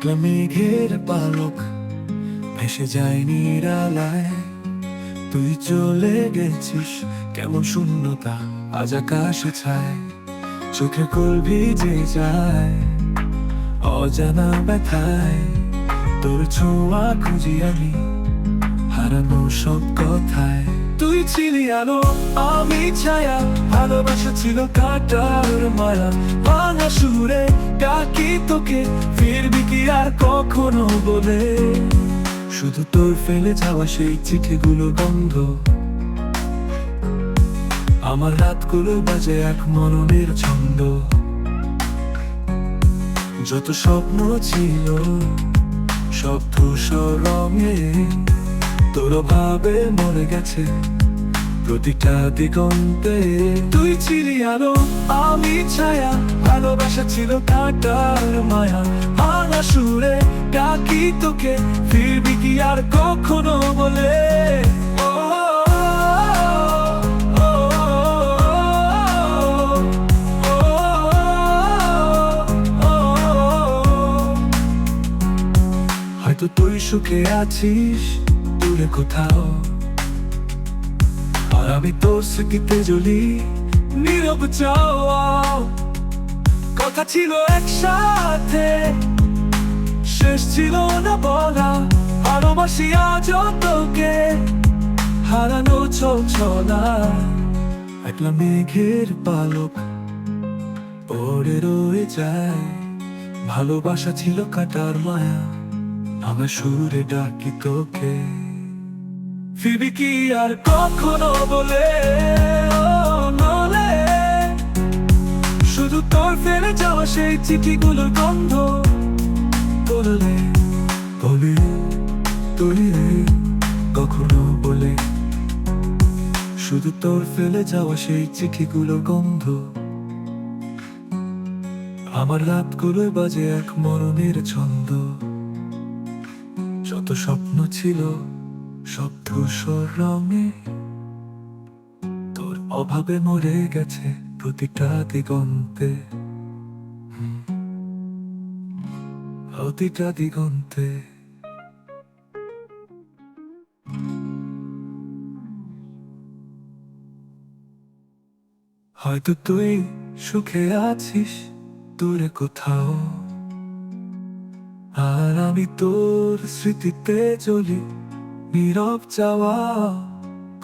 একলা মেঘের পালক ভেসে যায় নিরালায়। তুই চলে গেছিস কেমন শূন্যতা আজ আকাশে ছায়। চোখে কোল ভিজে যায় অজানা ব্যথায়। তোর ছোঁয়া খুঁজি আমি হারানো সব কথায়। তুই ছিলি আলো, আমি ছায়া। ভালোবাসা ছিল কাটার মায়া। ভাঙা সুরে ডাকি তোকে, ফিরবি কি আর কখনো বলে? শুধু তোর ফেলে যাওয়া সেই চিঠিগুলো গন্ধ আমার রাতগুলো বাজে এক মননের ছন্দ। যত স্বপ্ন ছিল, সব ধূসর রঙে তোর ভাবে মরে গেছে। প্রতিটা দিগন্তে তুই ছিলি আলো, আমি ছায়া। ভালোবাসা ছিল কাটার মায়া। ভাঙা সুরে ডাকি তোকে, ফিরবি কি আর কখনো বলে। হয়তো তুই সুখে আছিস দূরে কোথাও? আর আমি তোর স্মৃতিতে জ্বলি, নীরব চাওয়া কথা ছিল একসাথে, শেষ ছিল না বলা। ভালোবাসি আজ তোকে, হারানো ছলছলা একলা মেঘের পালক পড়ে রয়ে যায়। ভালোবাসা ছিল কাটার মায়া আমার সুরে ডাকি তোকে। ফিরবি কি আর কখনো বলে? শুধু তোর ফেলে যাওয়া সেই চিঠিগুলোর গন্ধ বললে, বলে, তুই কখনো বলে। শুধু তোর ফেলে যাওয়া সেই চিঠিগুলোর গন্ধ। আমার রাতগুলো বাজে এক মরণের ছন্দ। যত স্বপ্ন ছিল সব ধূসর রঙে তোর অভাবে মরে গেছে প্রতিটা দিগন্তে। প্রতিটা দিগন্তে। হয়তো তুই সুখে আছিস দূরে কোথাও, আর আমি তোর স্মৃতিতে চলি নীরব যাওয়া।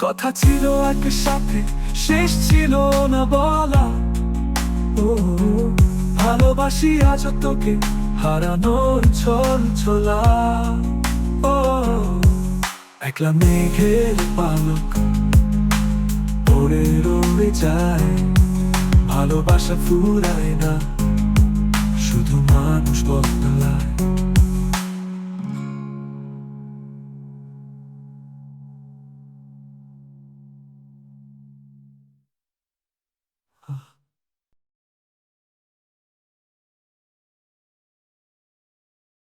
কথা ছিল এক সাথে শেষ ছিল না বলা। ও, ভালোবাসি আজ তোকে, হারানোর ছল ছোলা ও, একলা মেঘের পালক, পড়ে রয়ে যায়। ভালোবাসা ফুরায় না, শুধু মানুষ বদলায়।